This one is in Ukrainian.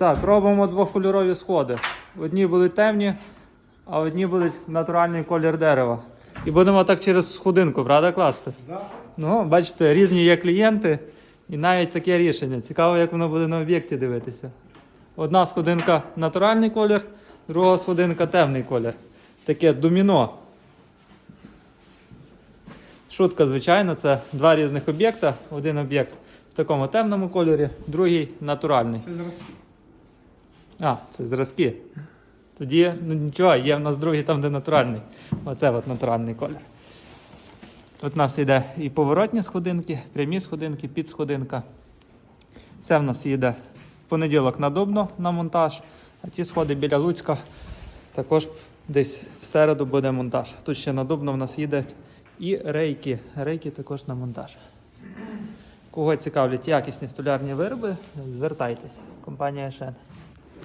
Так, робимо двохкольорові сходи. Одні будуть темні, а одні будуть натуральний колір дерева. І будемо так через сходинку, правда, класти? Да. Ну, бачите, різні є клієнти, і навіть таке рішення. Цікаво, як воно буде на об'єкті дивитися. Одна сходинка натуральний колір, друга сходинка темний колір. Таке доміно. Шутка, звичайно, це два різних об'єкта. Один об'єкт в такому темному кольорі, другий натуральний. Це зараз А, це зразки. Тоді ну нічого, є в нас другий там, де натуральний. Оце от натуральний колір. Тут у нас йде і поворотні сходинки, прямі сходинки, підсходинка. Це в нас їде в понеділок на Дубно на монтаж, а ті сходи біля Луцька також десь в середу буде монтаж. Тут ще на Дубно в нас їде і рейки. Рейки також на монтаж. Кого цікавлять якісні столярні вироби, звертайтеся. Компанія Шен.